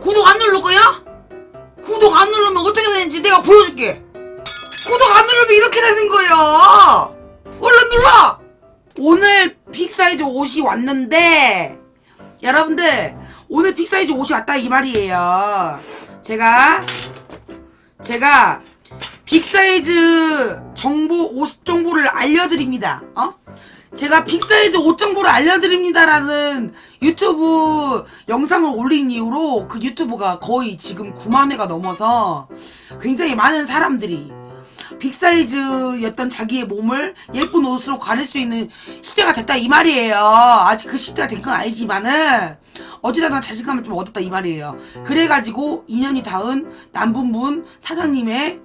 구독 안 누를 거야? 구독 안 누르면 어떻게 되는지 내가 보여줄게. 구독 안 누르면 이렇게 되는 거야. 얼른 눌러. 오늘 빅사이즈 옷이 왔는데 여러분들 오늘 빅사이즈 옷이 왔다 이 말이에요. 제가 제가 빅사이즈 정보 옷 정보를 알려드립니다. 어? 제가 빅사이즈 옷 정보를 알려드립니다라는 유튜브 영상을 올린 이후로 그 유튜브가 거의 지금 9만 회가 넘어서 굉장히 많은 사람들이 빅사이즈였던 자기의 몸을 예쁜 옷으로 가릴 수 있는 시대가 됐다 이 말이에요. 아직 그 시대가 된건 알지만은 어찌되든 자신감을 좀 얻었다 이 말이에요. 그래가지고 2년이 닿은 남분분 사장님의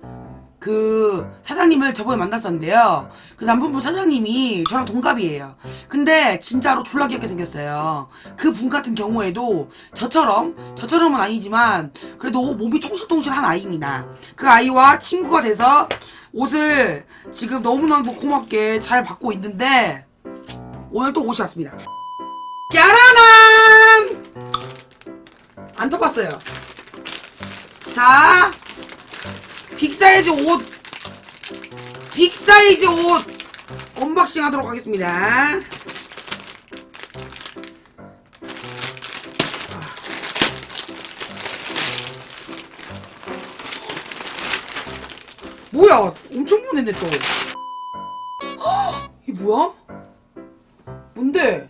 그 사장님을 저번에 만났었는데요. 그 남분분 사장님이 저랑 동갑이에요. 근데 진짜로 졸라 귀엽게 생겼어요. 그 분 같은 경우에도 저처럼 저처럼은 아니지만 그래도 몸이 통실통실한 아이입니다. 그 아이와 친구가 돼서 옷을 지금 너무너무 고맙게 잘 받고 있는데 오늘 또 옷이 왔습니다. 짜라란! 안 덮었어요. 자, 빅 사이즈 옷, 빅 사이즈 옷 언박싱 하도록 하겠습니다. 뭐야? 엄청 보냈네 또. 헉, 이게 뭐야? 뭔데?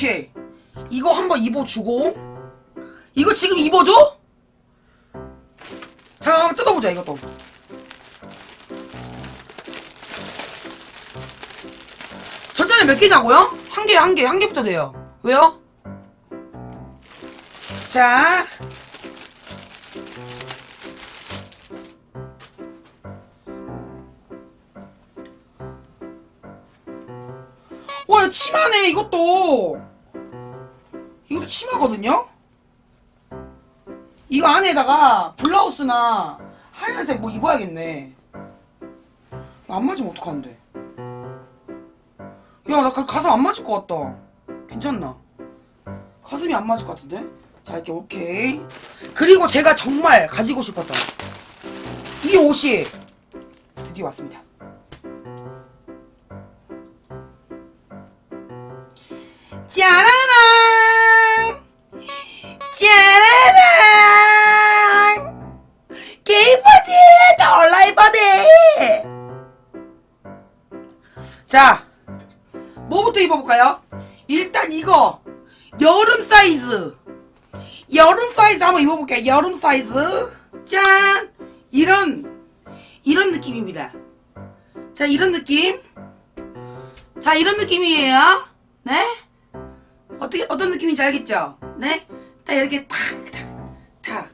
오케이. 이거 한번 입어주고. 이거 지금 입어줘? 자, 한번 뜯어보자 이것도. 전자는 몇 개냐고요? 한 개, 한 개, 한 개부터 돼요. 왜요? 자. 와, 치마네, 이것도. 치마거든요? 이거 안에다가 블라우스나 하얀색 뭐 입어야겠네. 안 맞으면 어떡하는데? 야, 나 가, 가슴 안 맞을 것 같다. 괜찮나? 가슴이 안 맞을 것 같은데? 자, 이렇게 오케이. 그리고 제가 정말 가지고 싶었던 이 옷이 드디어 왔습니다. 짜라랑! 열받아! 자, 뭐부터 입어볼까요? 일단 이거 여름 사이즈 여름 사이즈 한번 입어볼게요. 여름 사이즈 짠 이런 이런 느낌입니다. 자 이런 느낌 자 이런 느낌이에요. 네 어떻게 어떤 느낌인지 알겠죠? 네딱 이렇게 탁탁탁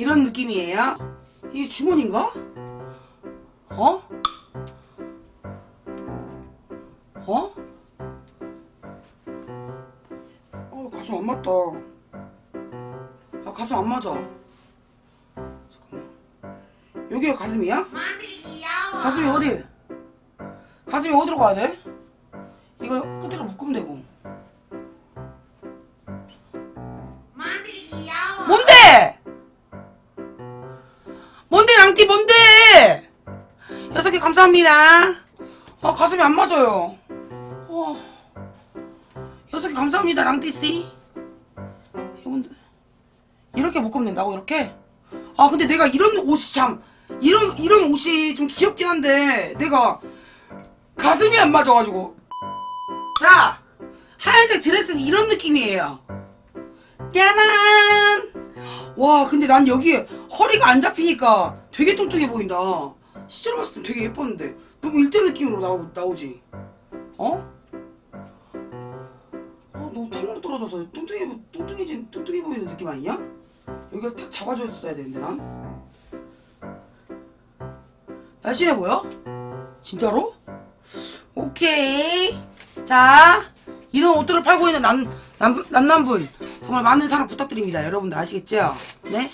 이런 느낌이에요. 이게 주머니인가? 어? 어? 어, 가슴 안 맞다. 아, 가슴 안 맞아. 잠깐만. 여기가 가슴이야? 가슴이 어디? 가슴이 어디로 가야 돼? 이거 끝으로 묶으면 되고. 랑띠 뭔데? 여섯 개 감사합니다. 아 가슴이 안 맞아요. 어. 여섯 개 감사합니다 랑띠 씨. 이건 이렇게 묶으면 된다고 이렇게? 아 근데 내가 이런 옷이 참 이런 이런 옷이 좀 귀엽긴 한데 내가 가슴이 안 맞아가지고. 자 하얀색 드레스는 이런 느낌이에요. 짜란! 와, 근데 난 여기 허리가 안 잡히니까 되게 뚱뚱해 보인다. 실제로 봤을 땐 되게 예뻤는데. 너무 일제 느낌으로 나오, 나오지? 어? 어, 너무 탕으로 떨어져서 뚱뚱해, 보- 뚱뚱해진, 뚱뚱해 보이는 느낌 아니냐? 여기가 탁 잡아줬어야 되는데, 난? 날씬해 보여? 진짜로? 오케이. 자, 이런 옷들을 팔고 있는 남, 남, 남남분. 정말 많은 사랑 부탁드립니다. 여러분들 아시겠죠? 네?